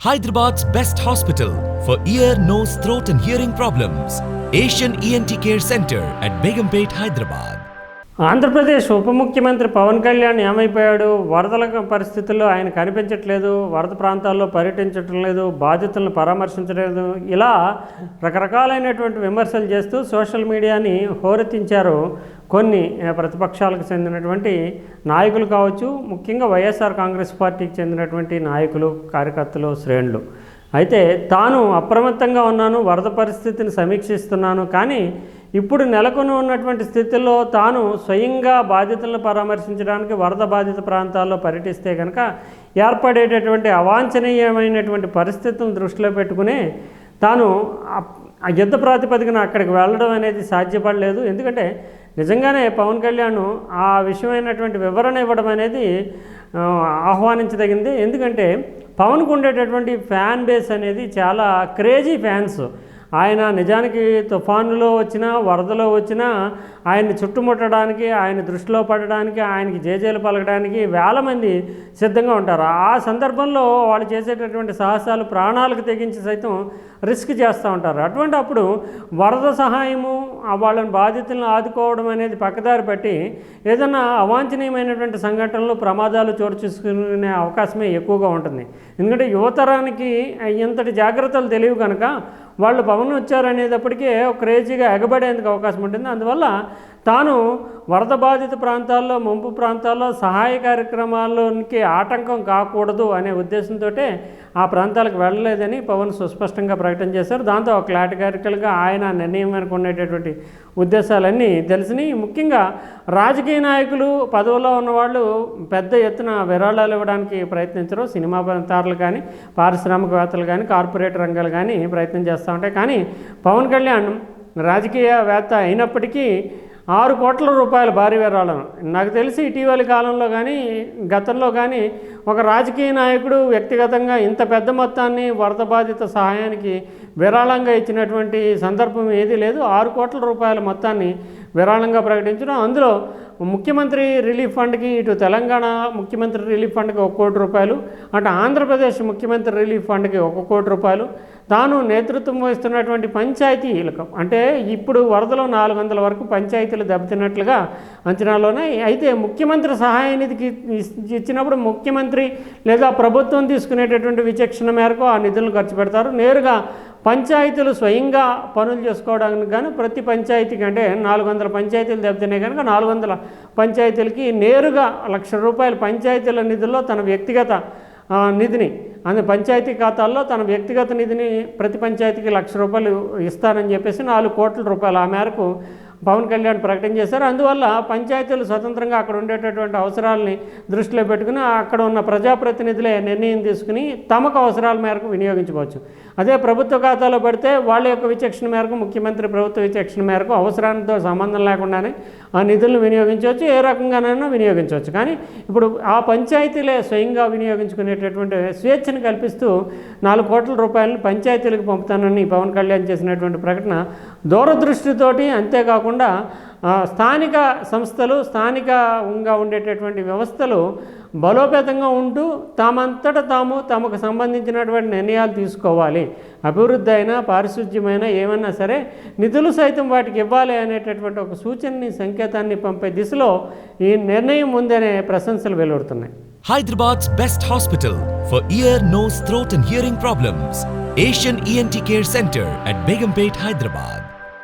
Hyderabad's best hospital for ear nose throat and hearing problems Asian ENT care centre at Begumpet Hyderabad Andhra Pradesh ఉప ముఖ్యమంత్రి పవన్ కళ్యాణ్ ఏమైపోయాడు? వరదల పరిస్థితుల్లో ఆయన కనిపించట్లేదు వరద ప్రాంతాల్లో పర్యటించటం లేదు బాధితులను పరామర్శించలేదు ఇలా రకరకాలైనటువంటి విమర్శలు చేస్తూ సోషల్ మీడియాని హోరెత్తించారు కొన్ని ప్రతిపక్షాలకు చెందినటువంటి నాయకులు కావచ్చు ముఖ్యంగా వైఎస్ఆర్ కాంగ్రెస్ పార్టీకి చెందినటువంటి నాయకులు కార్యకర్తలు శ్రేణులు. అయితే తాను అప్రమత్తంగా ఉన్నాను వరద పరిస్థితిని సమీక్షిస్తున్నాను కానీ ఇప్పుడు నెలకొని ఉన్నటువంటి స్థితిలో తాను స్వయంగా బాధితులను పరామర్శించడానికి వరద బాధిత ప్రాంతాల్లో పర్యటిస్తే కనుక ఏర్పడేటటువంటి అవాంఛనీయమైనటువంటి పరిస్థితులను దృష్టిలో పెట్టుకుని తాను ఆ యుద్ధ ప్రాతిపదికన అక్కడికి వెళ్ళడం అనేది సాధ్యపడలేదు. ఎందుకంటే నిజంగానే పవన్ కళ్యాణ్ ఆ విషయమైనటువంటి వివరణ ఇవ్వడం అనేది ఆహ్వానించదగింది. ఎందుకంటే పవన్కు ఉండేటటువంటి ఫ్యాన్ బేస్ అనేది చాలా క్రేజీ ఫ్యాన్స్. ఆయన నిజానికి తుఫానులో వచ్చినా వరదలో వచ్చినా ఆయన్ని చుట్టుముట్టడానికి ఆయన దృష్టిలో పడడానికి ఆయనకి జేజేలు పలకడానికి వేల మంది సిద్ధంగా ఉంటారు. ఆ సందర్భంలో వాళ్ళు చేసేటటువంటి సాహసాలు ప్రాణాలకు తెగించి సైతం రిస్క్ చేస్తూ ఉంటారు. అటువంటి అప్పుడు వరద సహాయము వాళ్ళని బాధితులను ఆదుకోవడం అనేది పక్కదారి పట్టి ఏదైనా అవాంఛనీయమైనటువంటి సంఘటనలు ప్రమాదాలు చోటు చూసుకునే అవకాశమే ఎక్కువగా ఉంటుంది. ఎందుకంటే యువతరానికి ఇంతటి జాగ్రత్తలు తెలియవు కనుక వాళ్ళు పవన్ వచ్చారనేటప్పటికీ క్రేజీగా ఎగబడేందుకు అవకాశం ఉంటుంది. అందువల్ల తాను వరద బాధిత ప్రాంతాల్లో ముంపు ప్రాంతాల్లో సహాయ కార్యక్రమాల్లోనికి ఆటంకం కాకూడదు అనే ఉద్దేశంతో ఆ ప్రాంతాలకు వెళ్ళలేదని పవన్ సుస్పష్టంగా ప్రకటన చేశారు. దాంతో ఒక క్లాటికారికల్గా ఆయన నిర్ణయం వెనుక ఉండేటటువంటి ఉద్దేశాలన్నీ తెలిసినాయి. ముఖ్యంగా రాజకీయ నాయకులు పదవిలో ఉన్నవాళ్ళు పెద్ద ఎత్తున విరాళాలు ఇవ్వడానికి ప్రయత్నించరు. సినిమా తారలు కానీ పారిశ్రామికవేత్తలు కానీ కార్పొరేట్ రంగాలు కానీ ప్రయత్నం చేస్తూ ఉంటాయి. కానీ పవన్ కళ్యాణ్ రాజకీయవేత్త అయినప్పటికీ ఆరు కోట్ల రూపాయల భారీ విరాళం. నాకు తెలిసి ఇటీవలి కాలంలో కానీ గతంలో కానీ ఒక రాజకీయ నాయకుడు వ్యక్తిగతంగా ఇంత పెద్ద మొత్తాన్ని వరద బాధిత సహాయానికి విరాళంగా ఇచ్చినటువంటి సందర్భం ఏదీ లేదు. ఆరు కోట్ల రూపాయల మొత్తాన్ని విరాళంగా ప్రకటించడం. అందులో ముఖ్యమంత్రి రిలీఫ్ ఫండ్కి ఇటు తెలంగాణ ముఖ్యమంత్రి రిలీఫ్ ఫండ్కి ఒక కోటి రూపాయలు అటు ఆంధ్రప్రదేశ్ ముఖ్యమంత్రి రిలీఫ్ ఫండ్కి ఒక కోటి రూపాయలు తాను నేతృత్వం వహిస్తున్నటువంటి పంచాయతీలకు అంటే ఇప్పుడు వరదలో నాలుగు వందల వరకు పంచాయతీలు దెబ్బతిన్నట్లుగా అంచనాలోనే అయితే ముఖ్యమంత్రి సహాయ నిధికి ఇచ్చినప్పుడు ముఖ్యమంత్రి లేదా ప్రభుత్వం తీసుకునేటటువంటి విచక్షణ మేరకు ఆ నిధులను ఖర్చు పెడతారు. నేరుగా పంచాయతీలు స్వయంగా పనులు చేసుకోవడానికి కానీ ప్రతి పంచాయతీకి అంటే నాలుగు వందల పంచాయతీలు దెబ్బతిన్నాయి కనుక నాలుగు వందల పంచాయతీలకి నేరుగా లక్ష రూపాయల పంచాయతీల నిధుల్లో తన వ్యక్తిగత నిధిని అందు పంచాయతీ ఖాతాల్లో తన వ్యక్తిగత నిధిని ప్రతి పంచాయతీకి లక్ష రూపాయలు ఇస్తానని చెప్పేసి నాలుగు కోట్ల రూపాయలు ఆ మేరకు పవన్ కళ్యాణ్ ప్రకటన చేశారు. అందువల్ల పంచాయతీలు స్వతంత్రంగా అక్కడ ఉండేటటువంటి అవసరాలని దృష్టిలో పెట్టుకుని అక్కడ ఉన్న ప్రజాప్రతినిధులే నిర్ణయం తీసుకుని తమకు అవసరాల మేరకు వినియోగించుకోవచ్చు. అదే ప్రభుత్వ ఖాతాలో పెడితే వాళ్ళ యొక్క విచక్షణ మేరకు ముఖ్యమంత్రి ప్రభుత్వ విచక్షణ మేరకు అవసరాలతో సంబంధం లేకుండానే ఆ నిధులను వినియోగించవచ్చు. ఏ రకంగానైనా వినియోగించవచ్చు. కానీ ఇప్పుడు ఆ పంచాయతీలే స్వయంగా వినియోగించుకునేటటువంటి స్వేచ్ఛను కల్పిస్తూ నాలుగు కోట్ల రూపాయలను పంచాయతీలకు పంపుతానని పవన్ కళ్యాణ్ చేసినటువంటి ప్రకటన దూరదృష్టితోటి అంతేకాకుండా కాకుండా స్థానిక సంస్థలు స్థానికంగా ఉండేటటువంటి వ్యవస్థలు బలోపేతంగా ఉంటూ తామంతట తాము తమకు సంబంధించినటువంటి నిర్ణయాలు తీసుకోవాలి. అభివృద్ధి అయినా పారిశుద్ధ్యమైనా ఏమైనా సరే నిధులు సైతం వాటికి ఇవ్వాలి అనేటటువంటి ఒక సూచనని సంకేతాన్ని పంపే దిశలో ఈ నిర్ణయం ఉందనే ప్రశంసలు వెలువడుతున్నాయి. Hyderabad best hospital for ear nose throat and hearing problems. Asian ENT care centre at Begumpet Hyderabad